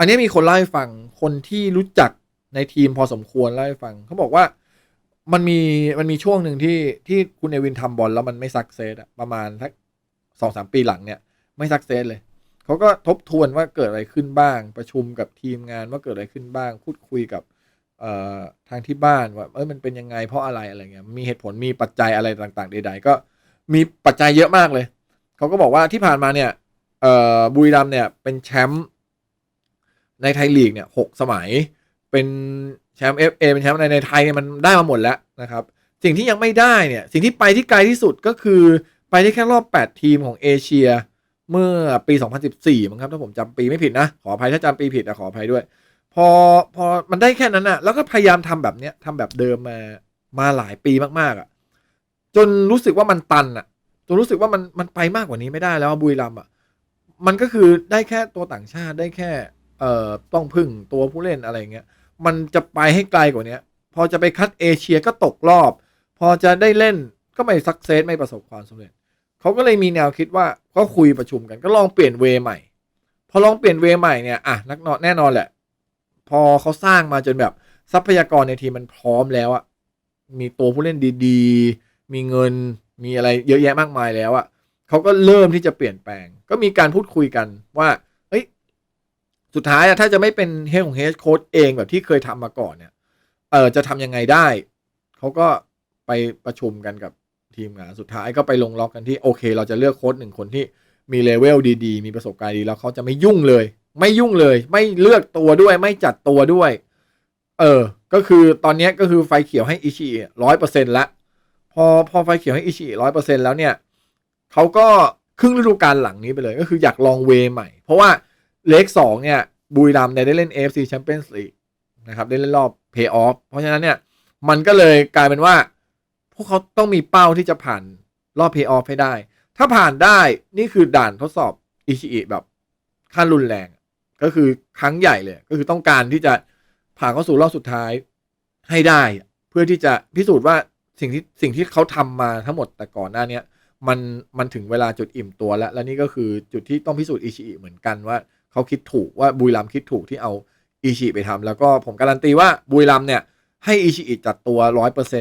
อันนี้มีคนเล่าให้ฟังคนที่รู้จักในทีมพอสมควรเล่าให้ฟังเขาบอกว่ามันมีมันมีช่วงหนึ่งที่ที่คุณเอวินทำบอลแล้วมันไม่ซักเซสอะประมาณทักสองสามปีหลังเนี่ย ไม่ซักเซสเลย เขาก็ทบทวนว่าเกิดอะไรขึ้นบ้าง ประชุมกับทีมงานว่าเกิดอะไรขึ้นบ้าง พูดคุยกับเอ่อทางที่บ้านว่าเอ้ยมันเป็นยังไงเพราะอะไรอะไรเงี้ยมีเหตุผลมีปัจจัยอะไรต่างๆใด ๆ ก็มีปัจจัยเยอะมากเลย เขาก็บอกว่าที่ผ่านมาเนี่ยเอ่อบุรีรัมเนี่ยเป็นแชมป์ ในไทยลีกเนี่ยหกสมัย เป็นแชมป์เอฟเอเป็นแชมป์ในในไทยเนี่ยมันได้มาหมดแล้วนะครับ สิ่งที่ยังไม่ได้เนี่ย สิ่งที่ไปที่ไกลที่สุดก็คือไปได้แค่รอบ 8 ทีมของเอเชีย เมื่อปี 2014มั้งครับถ้าผมจำปีไม่ผิดนะ ขออภัยถ้าจำปีผิดนะขออภัยด้วย พอพอมันได้แค่นั้นอะแล้วก็พยายามทำแบบเนี้ยทำแบบเดิมมามาหลายปีมากๆอะจนรู้สึกว่ามันตันอะจนรู้สึกว่ามันมันไปมากกว่านี้ไม่ได้แล้วบุรีรัมย์อะมันก็คือได้แค่ตัวต่างชาติได้แค่ เอ่อต้องพึ่งตัวผู้เล่นอะไรเงี้ยมันจะไปให้ไกลกว่านี้พอจะไปคัดเอเชียก็ตกรอบ พอจะได้เล่นก็ไม่สักเซสไม่ประสบความสำเร็จเขาก็เลยมีแนวคิดว่าก็คุยประชุมกันก็ลองเปลี่ยนเวย์ใหม่ พอลองเปลี่ยนเวย์ใหม่เนี่ยอะนักนอนแน่นอนแหละ พอเขาสร้างมาจนแบบทรัพยากรในทีมมันพร้อมแล้วอะมีตัวผู้เล่นดีๆ มีเงินมีอะไรเยอะแยะมากมายแล้วอะเขาก็เริ่มที่จะเปลี่ยนแปลง ก็มีการพูดคุยกันว่า สุดท้ายอะถ้าจะไม่เป็นเฮดของเฮดโค้ดเองแบบที่เคยทำมาก่อนเนี่ย เออจะทำยังไงได้ เขาก็ไปประชุมกันกับทีมงานสุดท้ายก็ไปลงล็อกกันที่โอเค เราจะเลือกโค้ดหนึ่งคนที่มีเลเวลดีๆ มีประสบการณ์ดีแล้วเขาจะไม่ยุ่งเลย ไม่ยุ่งเลย ไม่เลือกตัวด้วย ไม่จัดตัวด้วย เออ ก็คือตอนนี้ก็คือไฟเขียวให้อิชิร้อยเปอร์เซ็นต์ละ พอพอไฟเขียวให้อิชิร้อยเปอร์เซ็นต์แล้วเนี่ยเขาก็ครึ่งฤดูกาลหลังนี้ไปเลย ก็คืออยากลองเวย์ใหม่ เพราะว่า เลขสองเนี่ยบุรีรัมย์เนี่ยได้เล่น AFC Champions League นะครับได้เล่นรอบเพย์ออฟเพราะฉะนั้นเนี่ยมันก็เลยกลายเป็นว่า พวกเขาต้องมีเป้าที่จะผ่านรอบเพย์ออฟให้ได้ ถ้าผ่านได้นี่คือด่านทดสอบอิชิอิแบบขั้นรุนแรง ก็คือครั้งใหญ่เลย ก็คือต้องการที่จะผ่านเข้าสู่รอบสุดท้ายให้ได้ เพื่อที่จะพิสูจน์ว่าสิ่งที่สิ่งที่เขาทำมาทั้งหมดแต่ก่อนหน้าเนี้ยมันมันถึงเวลาจุดอิ่มตัวแล้ว และนี่ก็คือจุดที่ต้องพิสูจน์อิชิอิเหมือนกันว่า เขาคิดถูกว่าบุรีรัมคิดถูกที่เอาอิชิไปทำแล้วก็ผมการันตีว่าบุรีรัมเนี่ยให้อิชิอิจัดตัวร้อยเปอร์เซ็น